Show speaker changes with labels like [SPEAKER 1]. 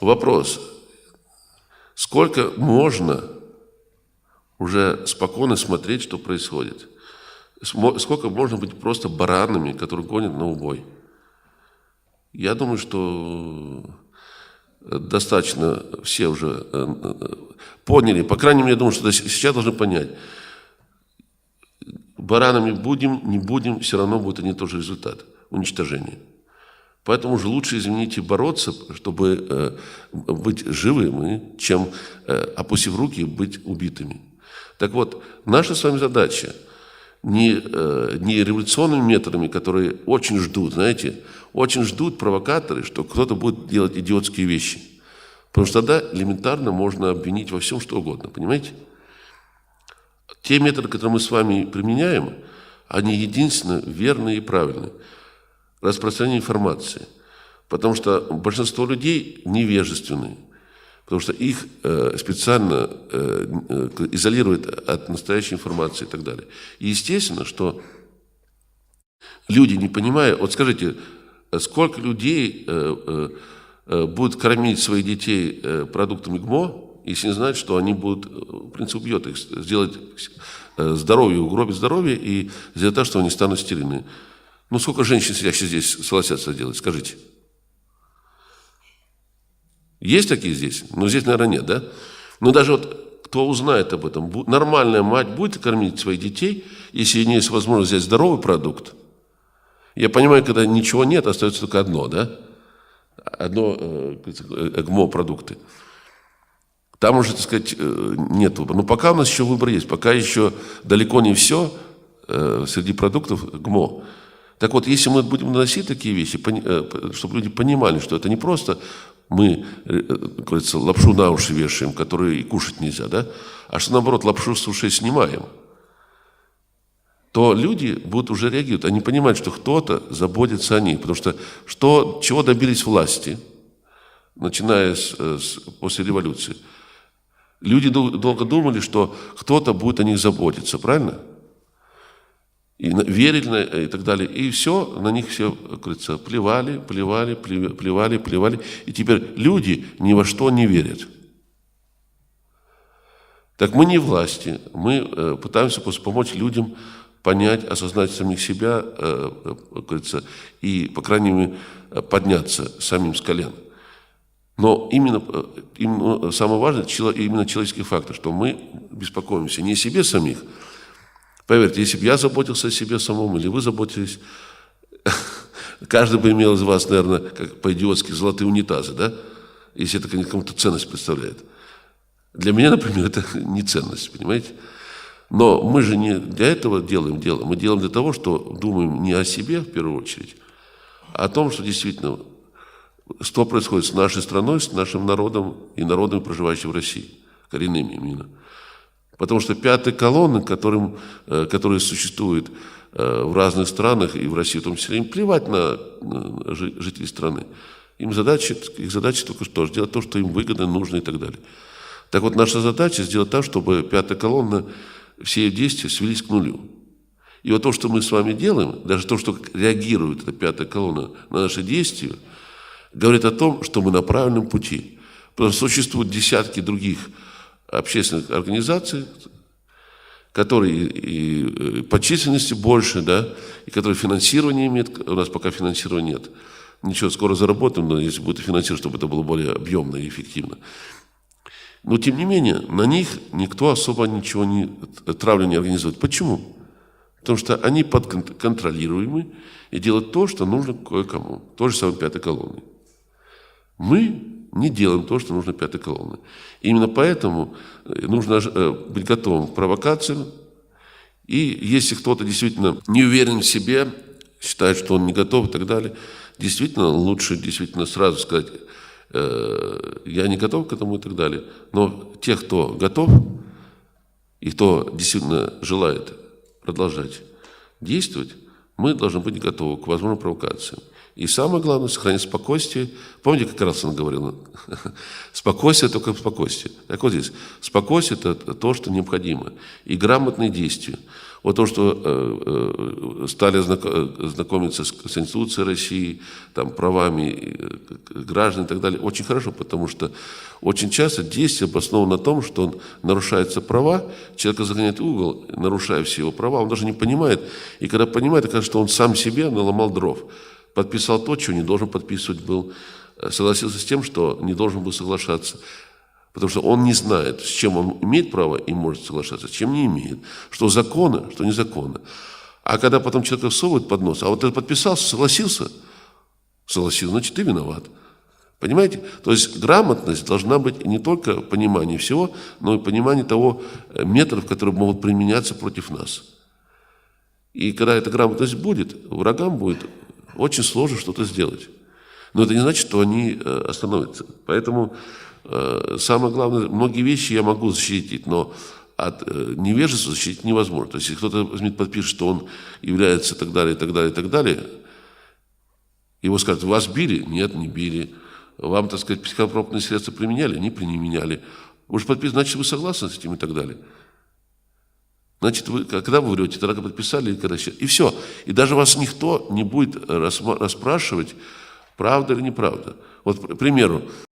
[SPEAKER 1] Вопрос. Сколько можно уже спокойно смотреть, что происходит? Сколько можно быть просто баранами, которые гонят на убой? Я думаю, что достаточно все уже э, э, поняли, по крайней мере, я думаю, что сейчас должны понять, баранами будем, не будем, все равно будет один и тот же результат – уничтожение. Поэтому же лучше, извините, бороться, чтобы э, быть живыми, чем, э, опустив руки, быть убитыми. Так вот, наша с вами задача не, э, не революционными методами, которые очень ждут, знаете, очень ждут провокаторы, что кто-то будет делать идиотские вещи. Потому что тогда элементарно можно обвинить во всем, что угодно, понимаете? Те методы, которые мы с вами применяем, они единственно верные и правильные. Распространение информации. Потому что большинство людей невежественные. Потому что их э, специально э, э изолируют от настоящей информации и так далее. И естественно, что люди, не понимая, вот скажите, сколько людей будут кормить своих детей продуктами ГМО, если не знают, что они будут, в принципе, убьет их, сделать здоровье, угробить здоровье и сделать так, что они станут стерильными. Ну, сколько женщин сидящих здесь согласятся делать, скажите? Есть такие здесь? Ну, здесь, наверное, нет, да? Но даже вот кто узнает об этом, нормальная мать будет кормить своих детей, если у нее есть возможность взять здоровый продукт. Я понимаю, когда ничего нет, остается только одно, да? Одно э, ГМО-продукты. Там уже, так сказать, э, нет выбора. Но пока у нас еще выбор есть. Пока еще далеко не все э, среди продуктов ГМО. Так вот, если мы будем наносить такие вещи, э, чтобы люди понимали, что это не просто мы, как говорится, лапшу на уши вешаем, которую и кушать нельзя, да, а что, наоборот, лапшу с ушей снимаем, то люди будут уже реагировать. Они понимают, что кто-то заботится о них. Потому что, что чего добились власти, начиная с, с, после революции – Люди долго думали, что кто-то будет о них заботиться, правильно? И верили и так далее. И все, на них все, как говорится, плевали, плевали, плевали, плевали. И теперь люди ни во что не верят. Так мы не власти, мы э, пытаемся просто помочь людям понять, осознать самих себя, э, э, как говорится, и, по крайней мере, подняться самим с колен. Но именно, э, именно самое важное именно человеческий фактор, что мы беспокоимся не о себе самих. Поверьте, если бы я заботился о себе самом, или вы заботились, каждый бы имел из вас, наверное, как по-идиотски, золотые унитазы, да? Если это кому-то ценность представляет. Для меня, например, это не ценность, понимаете? Но мы же не для этого делаем дело. Мы делаем для того, что думаем не о себе в первую очередь, а о том, что действительно что происходит с нашей страной, с нашим народом и народами, проживающими в России, коренными именно. Потому что пятая колонна, которым, э, которая существует э, в разных странах, и в России в том числе, им плевать на жителей страны. Им задача, их задача только что сделать то, что им выгодно, нужно и так далее. Так вот, наша задача сделать так, чтобы пятая колонна, все ее действия свелись к нулю. И вот то, что мы с вами делаем, даже то, что реагирует эта пятая колонна на наши действия – говорит о том, что мы на правильном пути. Потому что существуют десятки других общественных организаций, которые и по численности больше, да, и которые финансирование имеют. У нас пока финансирования нет. Ничего, скоро заработаем, но если будет финансировать, чтобы это было более объемно и эффективно. Но, тем не менее, на них никто особо ничего не, травлю не организует. Почему? Потому что они подконтролируемы и делают то, что нужно кое-кому. То же самое пятой колонной. Мы не делаем то, что нужно пятой колонны. Именно поэтому э, нужно э, быть готовым к провокациям. И если кто-то действительно не уверен в себе, считает, что он не готов и так далее, действительно лучше действительно сразу сказать, э, я не готов к этому и так далее. Но тех, кто готов и кто действительно желает продолжать действовать, мы должны быть готовы к возможным провокациям. И самое главное, сохранить спокойствие. Помните, как раз он говорил, спокойствие только спокойствие. Так вот здесь, спокойствие – это то, что необходимо. И грамотные действия. Вот то, что э, э, стали знако- знакомиться с Конституцией России, там, правами э, граждан и так далее, очень хорошо, потому что очень часто действие обосновано на том, что он нарушаются права, человека загоняет в угол, нарушая все его права, он даже не понимает, и когда понимает, окажется, что он сам себе наломал дров, подписал то, чего не должен подписывать был, э, согласился с тем, что не должен был соглашаться. Потому что он не знает, с чем он имеет право и может соглашаться, с чем не имеет. Что законно, что незаконно. А когда потом человек всовывает под нос, а вот ты подписался, согласился, согласился, значит, ты виноват. Понимаете? То есть грамотность должна быть не только понимание всего, но и понимание того э, методов, которые могут применяться против нас. И когда эта грамотность будет, врагам будет очень сложно что-то сделать. Но это не значит, что они э, остановятся. Поэтому э, самое главное, многие вещи я могу защитить, но от э, невежества защитить невозможно. То есть, если кто-то возьмет, подпишет, что он является и так далее, и так далее, и так далее, его скажут, вас били? Нет, не били. Вам, так сказать, психотропные средства применяли? Не применяли. Вы же подписали, значит, вы согласны с этим и так далее. Значит, вы, когда вы врете, тогда подписали, или когда. И все. И даже вас никто не будет рассма- расспрашивать, правда или неправда. Вот, к примеру,